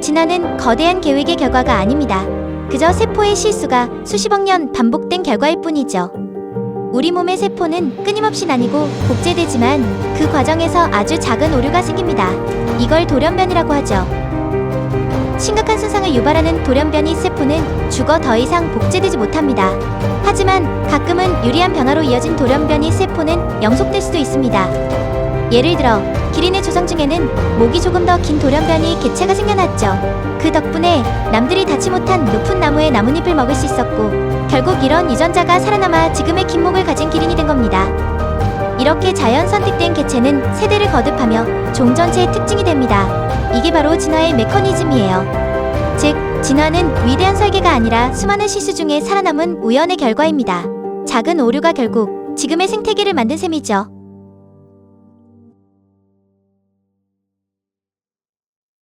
진화는 거대한 계획의 결과가 아닙니다. 그저 세포의 실수가 수십억 년 반복된 결과일 뿐이죠. 우리 몸의 세포는 끊임없이 나뉘고 복제되지만 그 과정에서 아주 작은 오류가 생깁니다. 이걸 돌연변이라고 하죠. 심각한 손상을 유발하는 돌연변이 세포는 죽어 더 이상 복제되지 못합니다. 하지만 가끔은 유리한 변화로 이어진 돌연변이 세포는 영속될 수도 있습니다. 예를 들어 기린의 조상 중에는 목이 조금 더 긴 돌연변이 개체가 생겨났죠. 그 덕분에 남들이 닿지 못한 높은 나무의 나뭇잎을 먹을 수 있었고 결국 이런 유전자가 살아남아 지금의 긴 목을 가진 기린이 된 겁니다. 이렇게 자연 선택된 개체는 세대를 거듭하며 종 전체의 특징이 됩니다. 이게 바로 진화의 메커니즘이에요. 즉, 진화는 위대한 설계가 아니라 수많은 실수 중에 살아남은 우연의 결과입니다. 작은 오류가 결국 지금의 생태계를 만든 셈이죠.